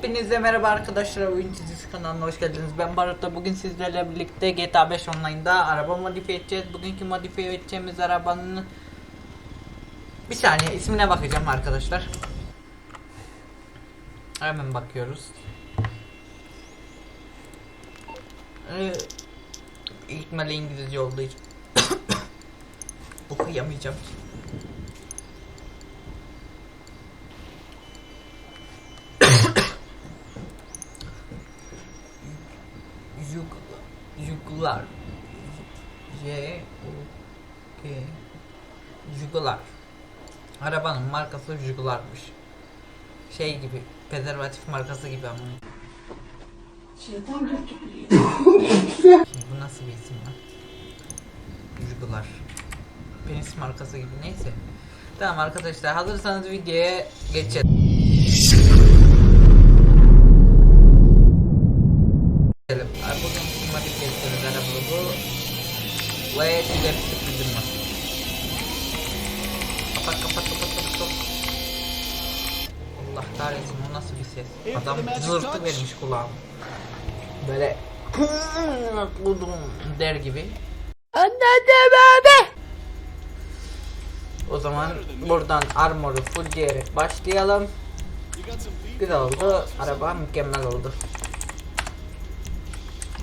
Hepinize merhaba arkadaşlar oyun çizgisi kanalına hoş geldiniz. Ben Barut'ta bugün sizlerle birlikte GTA 5 Online'da araba modifiye edeceğiz. Bugünkü modifiye edeceğimiz arabanın bir saniye ismine bakacağım arkadaşlar. Hemen bakıyoruz. Ee, ihtimalle İngilizce olduğu için okuyamayacağım. J U G Jugular Arabanın markası Jugular'mış. Şey gibi, prezervatif markası gibi ama. Şeytan bu nasıl bir isim lan? Jugular. Penis markası gibi neyse. Tamam arkadaşlar hazırsanız videoya. Geçelim. Kahretsin o nasıl bir ses? Adam zırtı vermiş kulağıma. Böyle der gibi. Anladım abi. O zaman buradan armoru full diyerek başlayalım. Güzel oldu. Araba mükemmel oldu.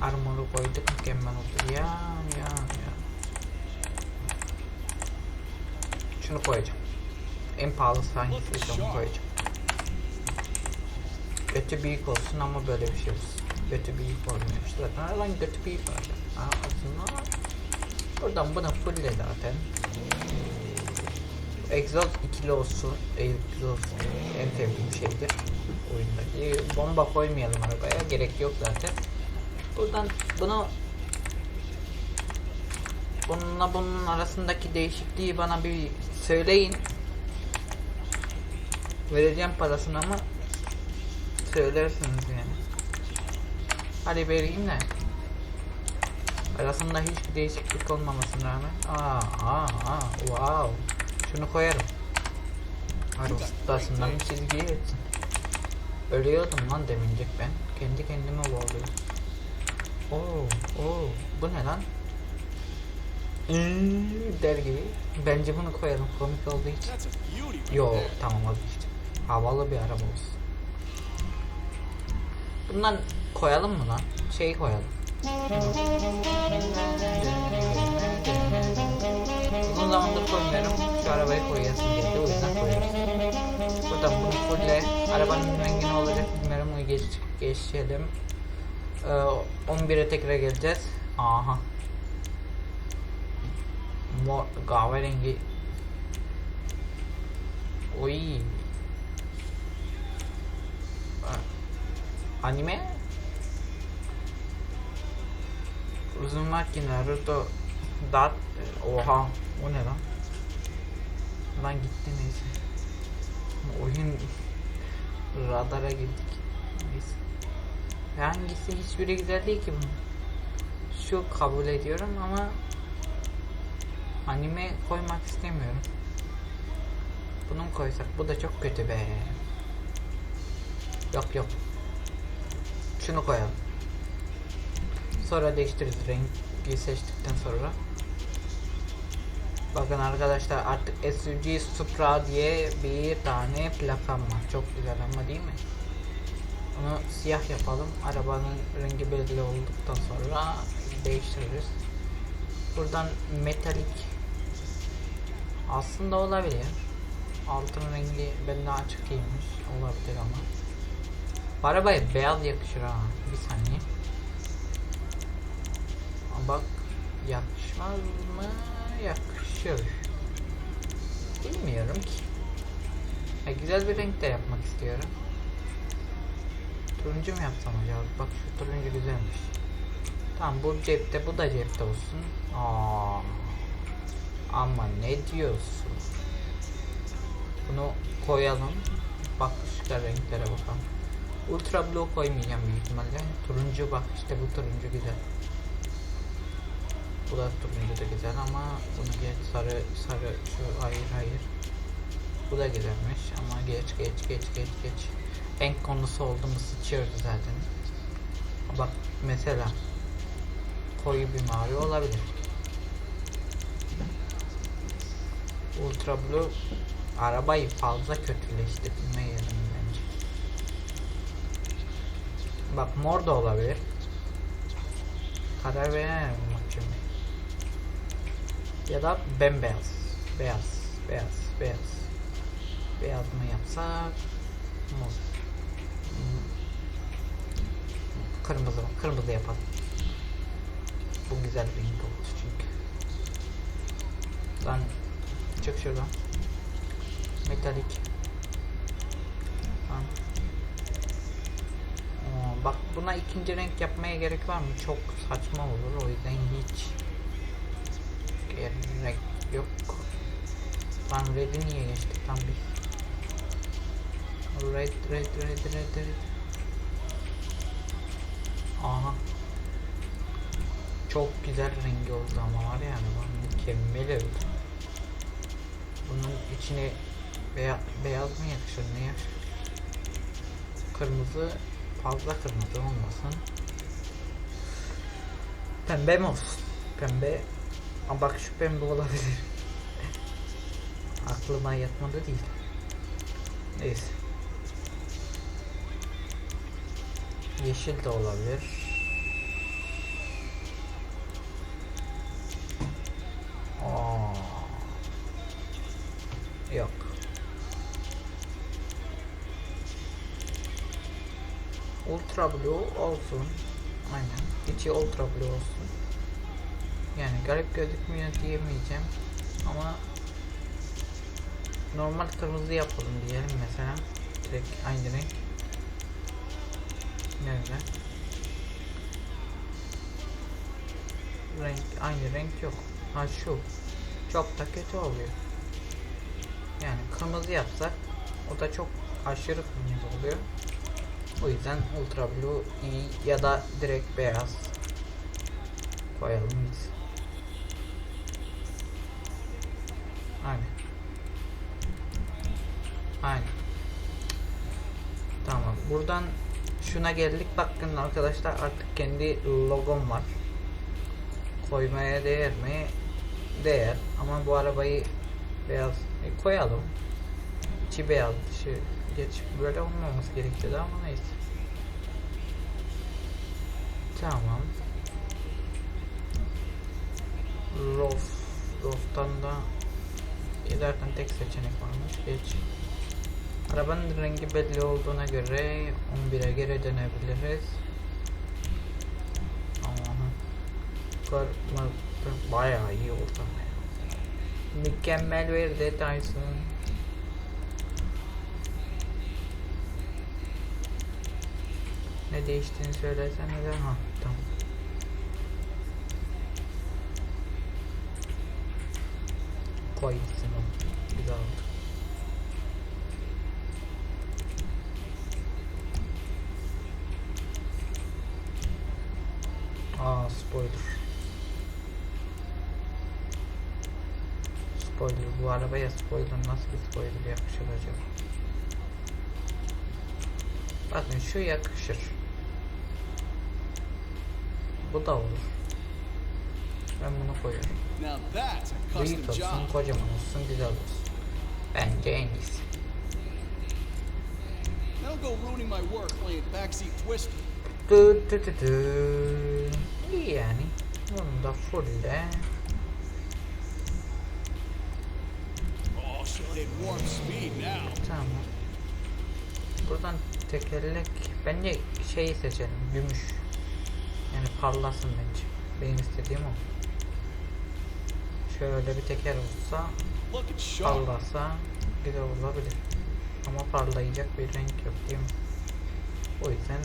Armoru koyduk mükemmel oldu. Ya ya ya. Şunu koyacağım. En pahalısı hangisi onu koyacağım. Götü büyük olsun ama böyle bir şey olsun. Götü büyük olmuyor işte zaten lan götü büyük olacak. Ha aslında buradan bunu fulle zaten. Egzoz ikili olsun. Egzoz en sevdiğim şeydir oyundaki. Bomba koymayalım arabaya gerek yok zaten. Buradan bunu bununla bunun arasındaki değişikliği bana bir söyleyin. Vereceğim parasını ama söylersiniz yani. Hadi vereyim de. Arasında hiçbir değişiklik olmamasına rağmen. Aa, aa, aa, wow. Şunu koyarım. Hadi ustasından bir çizgiye etsin. Ölüyordum lan demincek ben. Kendi kendime boğuluyordum. Oo, oo, bu ne lan? Iıı, der gibi. Bence bunu koyalım komik olduğu için. Yo, tamam vazgeçtim. Havalı bir araba olsun. Bundan koyalım mı lan? Şey koyalım. Uzun zamandır koymuyorum. Şu arabayı koyasım geldi o yüzden koyuyoruz. Buradan bunu fulle arabanın rengi ne olacak bilmiyorum. Onu geç, geçelim. Ee, 11'e tekrar geleceğiz. Aha. Mor kahverengi. Oy. Anime? Uzun makine Naruto Dat Oha o ne lan? Lan gitti neyse. Oyun radara girdik. Hangisi hiçbiri güzel değil ki bunun. Şu kabul ediyorum ama anime koymak istemiyorum. Bunu mu koysak? Bu da çok kötü be. Yok yok. Şunu koyalım. Sonra değiştiririz rengi seçtikten sonra. Bakın arkadaşlar artık SUV Supra diye bir tane plakam var. Çok güzel ama değil mi? Onu siyah yapalım. Arabanın rengi belli olduktan sonra değiştiririz. Buradan metalik aslında olabilir. Altın rengi benden açık giymiş olabilir ama. Arabaya beyaz yakışır ha. Bir saniye. Bak yakışmaz mı? Yakışır. Bilmiyorum ki. Ya güzel bir renk de yapmak istiyorum. Turuncu mu yapsam acaba? Bak şu turuncu güzelmiş. Tamam bu cepte bu da cepte olsun. Aa. Ama ne diyorsun? Bunu koyalım. Şu renklere bakalım. Ultra blue koymayacağım büyük ihtimalle. Turuncu bak işte bu turuncu güzel. Bu da turuncu da güzel ama bunu geç sarı sarı şu hayır hayır. Bu da güzelmiş ama geç geç geç geç geç. renk konusu oldu mu sıçıyordu zaten. Bak mesela koyu bir mavi olabilir. Ultra Blue arabayı fazla kötüleştirmeyelim bence. Bak mor da olabilir. Karar veremedim bak şimdi. Ya da bembeyaz. Beyaz, beyaz, beyaz. Beyaz mı yapsak? Mor. Kırmızı mı? Kırmızı yapalım. Bu güzel bir renk oldu çünkü. Lan çık şuradan. Metalik. Lan. Bak buna ikinci renk yapmaya gerek var mı? Çok saçma olur. O yüzden hiç gerek yok. Lan red'i niye geçtik lan biz? Red, red, red, red, red. Aha. Çok güzel rengi oldu ama var yani bak mükemmel oldu. Bunun içine beya beyaz mı yakışır ne yakışır? Kırmızı fazla kırmızı olmasın. Pembe mi olsun? Pembe. Ama bak şu pembe olabilir. Aklıma yatmadı değil. Neyse. Yeşil de olabilir. Ultra Blue olsun. Aynen. İçi Ultra Blue olsun. Yani garip gözükmüyor diyemeyeceğim. Ama normal kırmızı yapalım diyelim mesela. Direkt aynı renk. Nerede? Renk aynı renk yok. Ha şu. Çok da kötü oluyor. Yani kırmızı yapsak o da çok aşırı kırmızı oluyor. O yüzden ultra blue iyi ya da direkt beyaz koyalım biz. Aynen. Aynen. Tamam. Buradan şuna geldik. Bakın arkadaşlar artık kendi logom var. Koymaya değer mi? Değer. Ama bu arabayı beyaz e, koyalım. İçi beyaz dışı geç böyle olmaması gerekiyordu ama neyse. Tamam. Rof. Rof'tan da zaten tek seçenek varmış. Geç. Arabanın rengi belli olduğuna göre 11'e geri dönebiliriz. Kırmızı bayağı iyi oldu. Mükemmel bir detaysın. Ne değiştiğini söylesene de ha tamam. Koy gitsin o. Güzel oldu. Aa spoiler. Spoiler bu arabaya spoiler nasıl bir spoiler yakışır acaba? Bakın şu yakışır. Bu da olur. Ben bunu a Büyük olsun, kocaman olsun, güzel olsun. Bence en iyisi. Don't go ruining my work playing backseat twister. Yani. Bunu da fulle. Tamam. Buradan tekerlek bence şeyi seçelim. Gümüş. Yani parlasın bence. Benim istediğim o. Şöyle bir teker olsa parlasa güzel olabilir. Ama parlayacak bir renk yok değil mi? O yüzden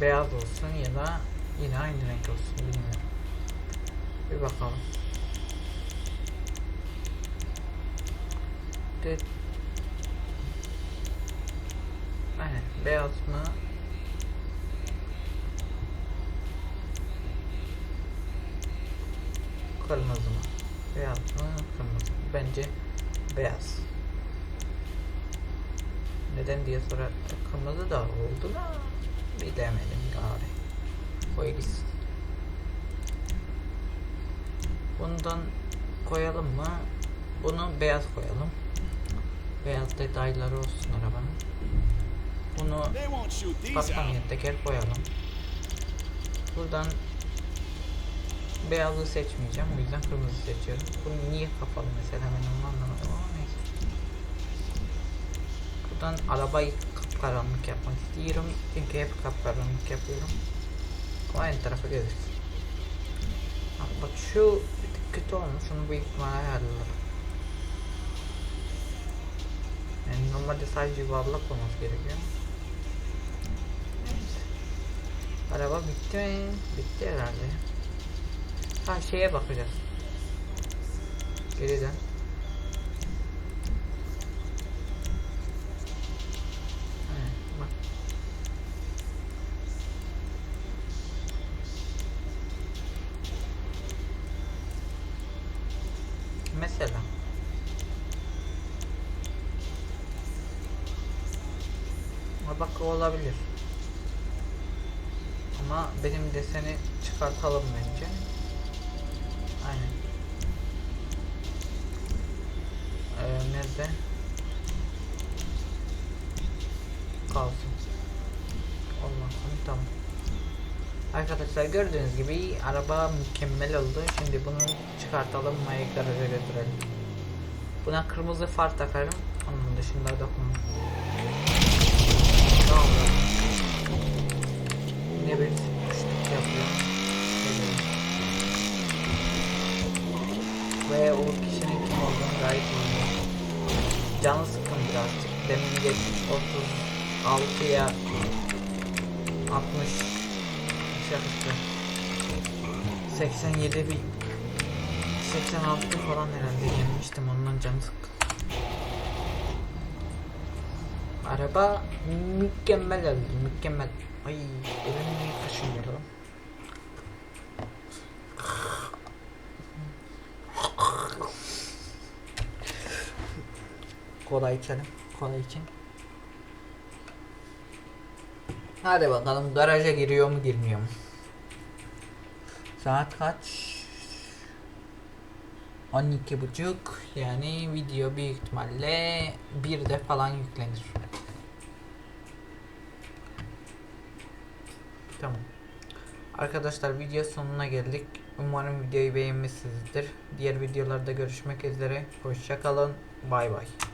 beyaz olsun ya da yine aynı renk olsun bilmiyorum. Bir bakalım. Aynen beyaz mı? Kırmızı mı? Beyaz mı? Kırmızı mı? Bence beyaz. Neden diye sorar. Kırmızı da oldu da bir demedim gari. Koy gitsin. Bundan koyalım mı? Bunu beyaz koyalım. Beyaz detayları olsun arabanın. Bunu patlamaya teker koyalım. Buradan beyazı seçmeyeceğim. O yüzden kırmızı seçiyorum. Bu niye kapalı mesela ben onu anlamadım ama neyse. Buradan arabayı kapkaranlık yapmak istiyorum. Çünkü hep kapkaranlık yapıyorum. Ama aynı tarafa geliriz. Bak şu kötü olmuş. Onu büyük ihtimalle ayarlarım. Yani normalde sadece yuvarlak olması gerekiyor. Neyse. Araba bitti mi? Bitti herhalde. Ha şeye bakacağız. Geriden. Mesela. O olabilir. Ama benim deseni çıkartalım bence. Nerede? Kalsın. Olmasın tamam. Arkadaşlar gördüğünüz gibi araba mükemmel oldu. Şimdi bunu çıkartalım Maya garaja götürelim. Buna kırmızı far takarım. Onun dışında dokunmam. Tamam. Yine bir sıkıştık yapıyor. Ve o kişinin kim olduğunu gayet iyi. Canı sıkın birazcık. Demin geçmiş 36'ya 60 şakası. 87 bir 86 falan herhalde yenmiştim ondan canı sıkkın. Araba mükemmel oldu mükemmel. Ay elim niye Kola içelim. Kola için. Hadi bakalım garaja giriyor mu girmiyor mu? Saat kaç? 12 buçuk yani video büyük ihtimalle bir de falan yüklenir. Tamam. Arkadaşlar video sonuna geldik. Umarım videoyu beğenmişsinizdir. Diğer videolarda görüşmek üzere. Hoşçakalın. Bay bay.